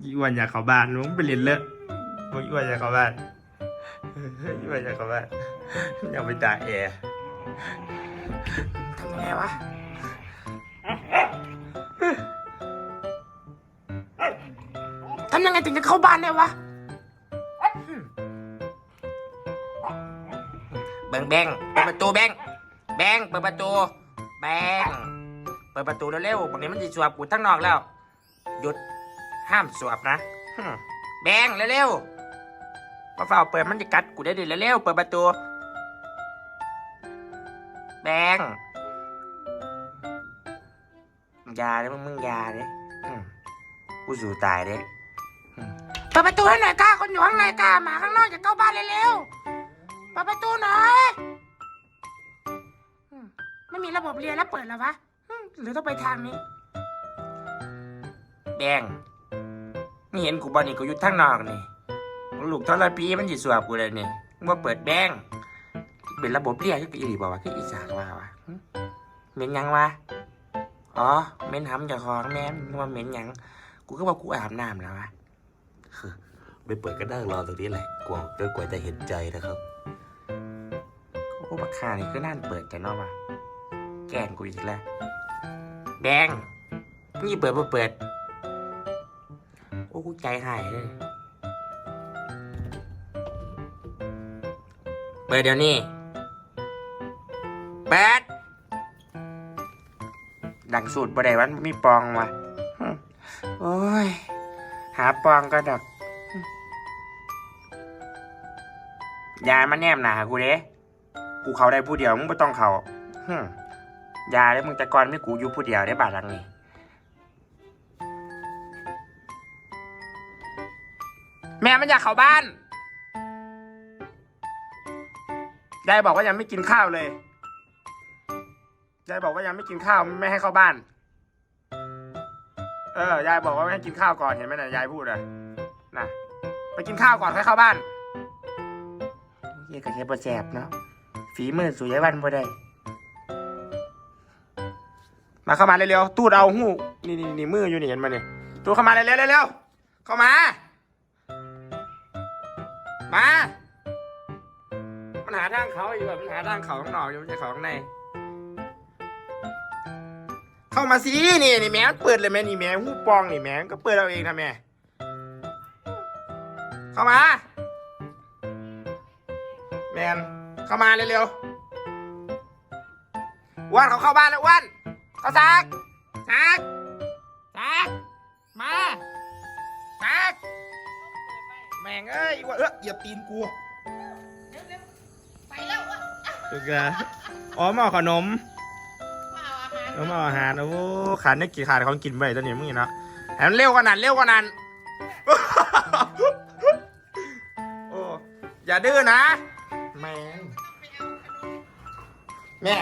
อีอ้วนอยากเข้าบ้านมึงไปเรียนเลอะมึงอีอ้วนอยากเข้าบ้านอีอ้วนอยากเข้าบ้านอยากไปตากแอร์ทำไงวะทำยังไงถึงจะเข้าบ้านได้วะเบงแบงเปิดประตูแบงแบงเปิดประตูแบงเปิดประตูเร็วๆบางทีมันจะสวบกูทั้งนอกแล้ว หยุด ห้ามสวบนะฮึ่มแบงเร็วๆมาเฝ้าเปิดมันจะกัดกูได้ดิเร็วๆเปิดประตู แบงอยาเลยมึงมึงอยาเลยอืมกูสู่ตายเลยอืมเปิดประตูให้หน่อยก้าคนอยู่ข้างในก้าหมาข้างนอกจะเข้าบ้านเร็วๆเปิดประตูหน่อยอืมไม่มีระบบเรียนแล้วเปิดแล้ววะอืมหรือต้องไปทางนี้ แบง นี่เห็นกูบอนี่กูอยู่ทางนอกนี่ลูกทรพีมันจิสวบกูเลยนี่มึงมาเปิดแบงเป็นระบบเรียกคืออีหลีบอกว่าคืออีสานว่าวะหึเหม็นหยังวะอ๋อเหม็นหำจากของแม่นว่าเหม็นหยังกูก็บอกกูอาบน้ำแล้ววะไม่เปิดก็นั่งรอตรงนี้แหละกว่าจนกว่าจะเห็นใจนะครับโอ้บักข่านี่คือน่านเปิดแต่นอกวะแกล้งกูอีกแล้วแบงนี่เปิดบ่เปิดโอ้ กูใจหายเลย เปิดเดี๋ยวนี้เปิดดังสูตรบ่ได้วันมีปองวะหึโอ้ย หาปองก็ดอกหึอยามาแนมหนากูเด้กูเขาได้ผู้เดียวมึงไม่ต้องเขาหึยาเลยมึงแต่ก่อนไม่กูอยู่ผู้เดียวได้บาทหลังนี้ แม่มันอยากเข้าบ้าน ยายบอกว่ายังไม่กินข้าวเลย ยายบอกว่ายังไม่กินข้าวไม่ให้เข้าบ้าน เออ ยายบอกว่าไม่ให้กินข้าวก่อนเห็นไหมนะยายพูดอะนะไปกินข้าวก่อนค่อยเข้าบ้านเฮียกับเฮียปวดแสบเนาะ ฝีมือสู่ยายวันบ่ได้ มาเข้ามาเร็วๆ ตูดเอาหูนี่นี่นี่มืออยู่นี่เห็นมาเนี่ยตูดเข้ามาเร็วๆเร็วๆเข้ามา มามันหาทางเขาอยู่แบบมันหาทางเขาข้างนอกอยู่ไม่ใช่เขาข้างใน เข้ามาสินี่นี่แม่เปิดเลยแม่นี่แม่หูปองนี่แม่ก็เปิดเอาเองนะแม่เข้ามา แมนเข้ามาเร็วๆวันเขาเข้าบ้านแล้ววันเขาซักซักซักมาซัก ม่งเอ้ยอ้วันเออเหยียบตีนกูไปแล้วอะถูกแล้วอ๋อมาเอาขนมมาเอาอาหารเอามาเอาอาหารโอ้ขาดได้กี่ขาดของกินไปตอนนี้มึงเห็นเนาะแถมเร็วกว่านั้นเร็วกว่านั้นโอ้อย่าดื้อนะแม่ง แม่